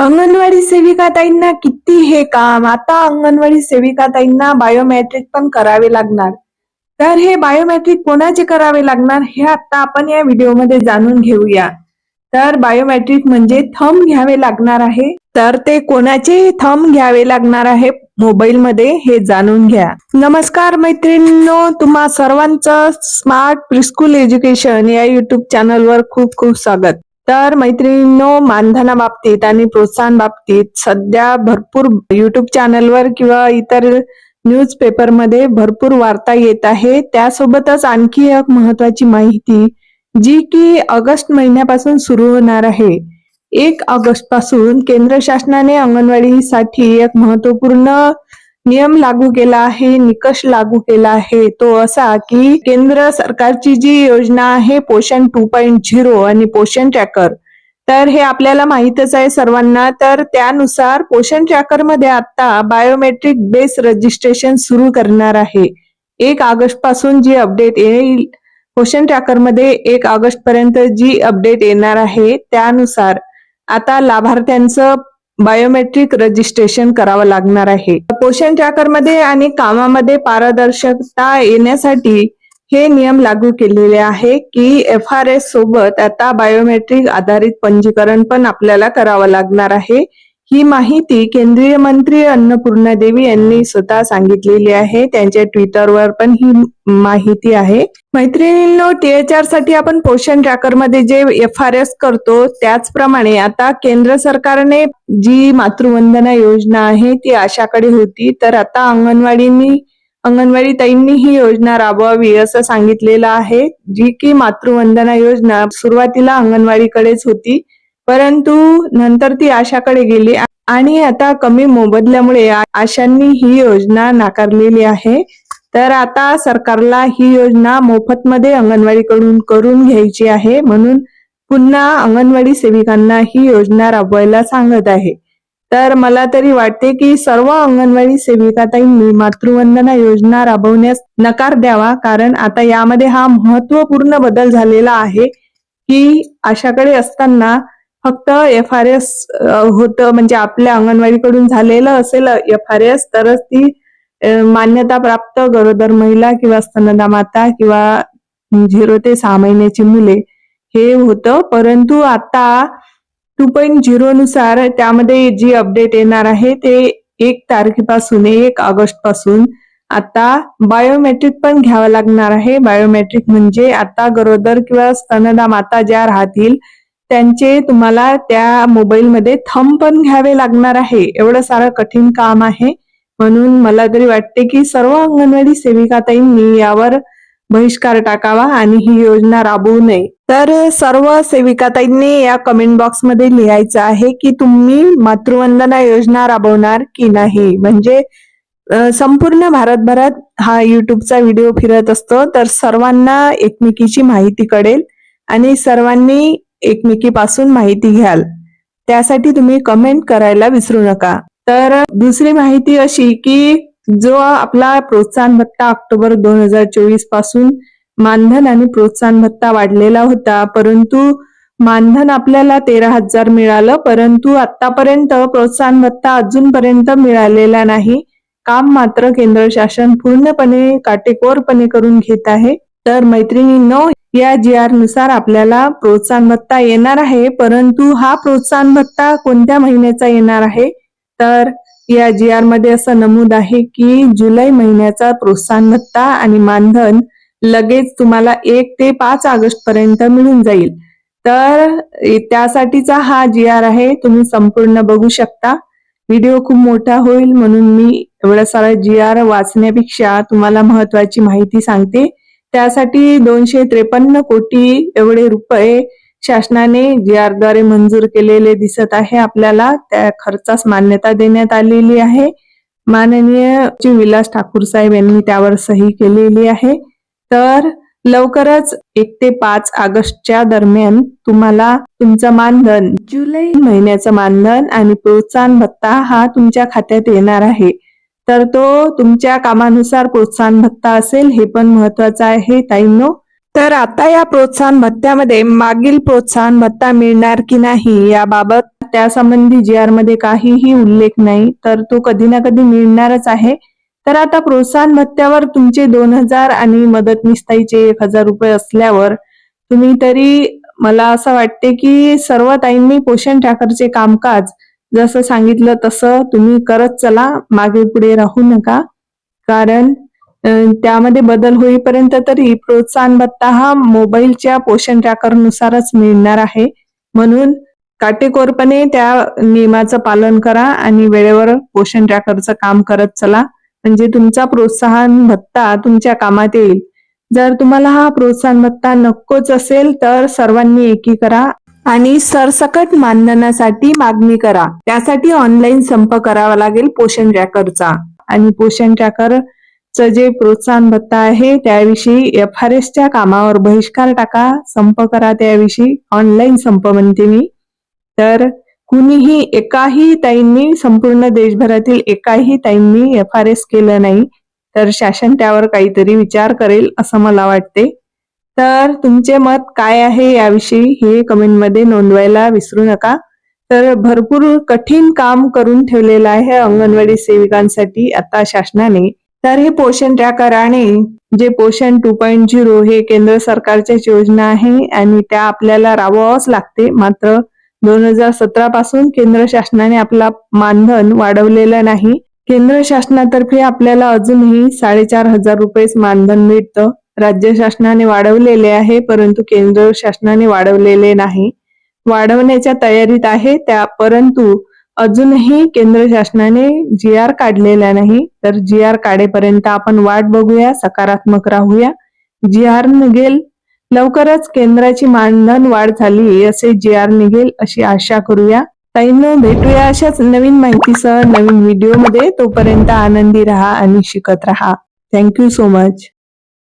अंगणवाडी सेविकाताईंना किती हे काम? आता अंगणवाडी सेविकाताईंना बायोमेट्रिक पण करावे लागणार. तर हे बायोमेट्रिक कोणाचे करावे लागणार हे आता आपण या व्हिडिओमध्ये जाणून घेऊया. तर बायोमेट्रिक म्हणजे थंब घ्यावे लागणार आहे. तर ते कोणाचे थंब घ्यावे लागणार आहे मोबाईलमध्ये हे जाणून घ्या. नमस्कार मैत्रिणींनो तुम्हा सर्वांचं स्मार्ट प्रिस्कूल एज्युकेशन या युट्यूब चॅनलवर खूप खूप स्वागत. तर मैत्रिणींनो मानधना बाबतीत आणि प्रोत्साहन बाबतीत सध्या भरपूर युट्यूब चॅनलवर किंवा इतर न्यूज पेपरमध्ये भरपूर वार्ता येत आहे. त्यासोबतच आणखी एक महत्वाची माहिती जी की ऑगस्ट महिन्यापासून सुरू होणार आहे. एक ऑगस्टपासून केंद्र शासनाने अंगणवाडीसाठी एक महत्त्वपूर्ण नियम लागू केला आहे निकष लागू केला आहे. तो असा की केंद्र सरकारची जी योजना आहे पोषण टू पॉईंट झिरो आणि पोषण ट्रॅकर तर हे आपल्याला माहितच आहे सर्वांना. तर त्यानुसार पोषण ट्रॅकरमध्ये आता बायोमेट्रिक बेस रजिस्ट्रेशन सुरू करणार आहे. एक ऑगस्टपासून जी अपडेट येईल पोषण ट्रॅकरमध्ये एक ऑगस्ट पर्यंत जी अपडेट येणार आहे त्यानुसार आता लाभार्थ्यांचं बायोमेट्रिक रजिस्ट्रेशन करावं लागणार आहे. पोषण ट्रॅकरमध्ये आणि कामामध्ये पारदर्शकता येण्यासाठी हे नियम लागू केलेले आहे की एफ आर एस सोबत आता बायोमेट्रिक आधारित पंजीकरण पण आपल्याला करावं लागणार आहे. ही माहिती केंद्रीय मंत्री अन्नपूर्णा देवी यांनी स्वतः सांगितलेली आहे. त्यांच्या ट्विटरवर पण ही माहिती आहे. मैत्रिणींनो टीएचआरसाठी आपण पोषण ट्रॅकरमध्ये जे एफ आर एस करतो त्याचप्रमाणे आता केंद्र सरकारने जी मातृवंदना योजना आहे ती आशाकडे होती. तर आता अंगणवाडींनी अंगणवाडी ताईंनी ही योजना राबवावी असं सांगितलेलं आहे जी की मातृवंदना योजना सुरुवातीला अंगणवाडीकडेच होती. परंतु नंतर ती आशाकडे गेली आणि आता कमी मोबदल्यामुळे आशांनी ही योजना नाकारलेली आहे. तर आता सरकारला ही योजना मोफतमध्ये अंगणवाडीकडून करून घ्यायची आहे म्हणून पुन्हा अंगणवाडी सेविकांना ही योजना राबवायला सांगत आहे. तर मला तरी वाटते की सर्व अंगणवाडी सेविकाताईंनी मातृवंदना योजना राबवण्यास नकार द्यावा कारण आता यामध्ये हा महत्त्वपूर्ण बदल झालेला आहे की आशाकडे असताना फक्त एफ आर एस होतं म्हणजे आपल्या अंगणवाडीकडून झालेलं असेल एफ आर एस तरच ती मान्यता प्राप्त गरोदर महिला किंवा स्तनदा माता किंवा झिरो ते सहा महिन्याची मुले हे होतं. परंतु आता टू पॉईंट झिरो नुसार त्यामध्ये जी अपडेट येणार आहे ते एक तारखेपासून एक ऑगस्टपासून आता बायोमेट्रिक पण घ्यावं लागणार आहे. बायोमेट्रिक म्हणजे आता गरोदर किंवा स्तनदा माता ज्या राहतील त्यांचे तुम्हाला त्या मोबाईलमध्ये थंब पण घ्यावे लागणार आहे. एवढं सारं कठीण काम आहे. म्हणून मला तरी वाटते की सर्व अंगणवाडी सेविकाताईंनी यावर बहिष्कार टाकावा आणि ही योजना राबवू नये. तर सर्व सेविकाताईंनी या कमेंट बॉक्समध्ये लिहायचं आहे की तुम्ही मातृवंदना योजना राबवणार की नाही? म्हणजे संपूर्ण भारतभरात हा युट्यूबचा व्हिडिओ फिरत असतो. तर सर्वांना एकमेकीची माहिती कळेल आणि सर्वांनी एकमेकीपासून माहिती घ्याल. त्यासाठी तुम्ही कमेंट करायला विसरू नका. तर दुसरी माहिती अशी की जो आपला प्रोत्साहन भत्ता ऑक्टोबर दोन हजार चोवीसपासून मानधन आणि प्रोत्साहन भत्ता वाढलेला होता परंतु मानधन आपल्याला तेरा हजार मिळालं परंतु आतापर्यंत प्रोत्साहन भत्ता अजूनपर्यंत मिळालेला नाही. काम मात्र केंद्र शासन पूर्णपणे काटेकोरपणे करून घेत आहे. तर मैत्रिणींनो या जी आरनुसार आपल्याला प्रोत्साहन भत्ता येणार आहे परंतु हा प्रोत्साहन भत्ता कोणत्या महिन्याचा येणार आहे? तर या जी आरमध्ये असं नमूद आहे की जुलै महिन्याचा प्रोत्साहन भत्ता आणि मानधन लगेच तुम्हाला एक ते पाच ऑगस्ट पर्यंत मिळून जाईल. तर त्यासाठीचा हा जी आर आहे तुम्ही संपूर्ण बघू शकता. व्हिडिओ खूप मोठा होईल म्हणून मी एवढा सारा जी आर वाचण्यापेक्षा तुम्हाला महत्वाची माहिती सांगते. त्यासाठी दोनशे त्रेपन्न कोटी एवढे रुपये शासनाने जी आरद्वारे मंजूर केलेले दिसत आहे आपल्याला त्या खर्चास मान्यता देण्यात आलेली आहे. माननीय विलास ठाकूर साहेब यांनी त्यावर सही केलेली आहे. तर लवकरच एक ते पाच ऑगस्टच्या दरम्यान तुम्हाला तुमचं मानधन जुलै महिन्याचं मानधन आणि प्रोत्साहन भत्ता हा तुमच्या खात्यात येणार आहे. तर तो तुमच्या कामानुसार प्रोत्साहन भत्ता असेल हे पण महत्वाचं आहे ताईंनो. तर आता या प्रोत्साहन भत्त्यामध्ये मागील प्रोत्साहन भत्ता मिळणार की नाही याबाबत त्यासंबंधी जी आरमध्ये काहीही उल्लेख नाही तर तो कधी ना कधी मिळणारच आहे. तर आता प्रोत्साहन भत्त्यावर तुमचे दोन हजार आणि मदतनीसताईचे एक हजार रुपये असल्यावर तुम्ही तरी मला असं वाटते की सर्व ताईंनी पोषण ठाकरचे कामकाज जसं सांगितलं तसं तुम्ही करत चला मागे पुढे राहू नका. कारण त्यामध्ये बदल होईपर्यंत तरी प्रोत्साहन भत्ता हा मोबाईलच्या पोषण ट्रॅकर नुसारच मिळणार आहे. म्हणून काटेकोरपणे त्या नियमाचं पालन करा आणि वेळेवर पोषण ट्रॅकरचं काम करत चला. म्हणजे तुमचा प्रोत्साहन भत्ता तुमच्या कामात येईल. जर तुम्हाला हा प्रोत्साहन भत्ता नकोच असेल तर सर्वांनी एकी करा. आणि सरसकट मानधनासाठी मागणी करा. त्यासाठी ऑनलाईन संप करावा लागेल पोषण ट्रॅकरचा आणि पोषण ट्रॅकर च जे प्रोत्साहन भत्ता आहे त्याविषयी एफ आर एसच्या कामावर बहिष्कार टाका संप करा त्याविषयी. ऑनलाईन संप म्हणते मी. तर कुणीही एकाही ताईंनी संपूर्ण देशभरातील एकाही ताईंनी एफ आर एस केलं नाही तर शासन त्यावर काहीतरी विचार करेल असं मला वाटते. तर तुमचे मत काय आहे याविषयी हे कमेंटमध्ये नोंदवायला विसरू नका. तर भरपूर कठीण काम करून ठेवलेलं आहे अंगणवाडी सेविकांसाठी आता शासनाने. तर हे पोषण ट्रॅकराने जे पोषण टू पॉईंट झिरो हे केंद्र सरकारच्याच योजना आहे आणि त्या आपल्याला राबवावंच लागते. मात्र दोन हजार सतरा पासून केंद्र शासनाने आपला मानधन वाढवलेलं नाही. केंद्र शासनातर्फे आपल्याला अजूनही साडेचार हजार रुपयेच मानधन मिळतं. राज्य शासनाने वाढवलेले आहे परंतु केंद्र शासनाने वाढवलेले नाही. वाढवण्याच्या तयारीत आहे त्या परंतु अजूनही केंद्र शासनाने जी आर काढलेला नाही. तर जी आर काढेपर्यंत आपण वाट बघूया सकारात्मक राहूया. जी आर निघेल लवकरच केंद्राची मानधन वाढ झाली असे जी आर निघेल अशी आशा करूया. ताईंनो भेटूया अशाच नवीन माहितीसह नवीन व्हिडिओमध्ये. तोपर्यंत आनंदी राहा आणि शिकत राहा. Thank you so much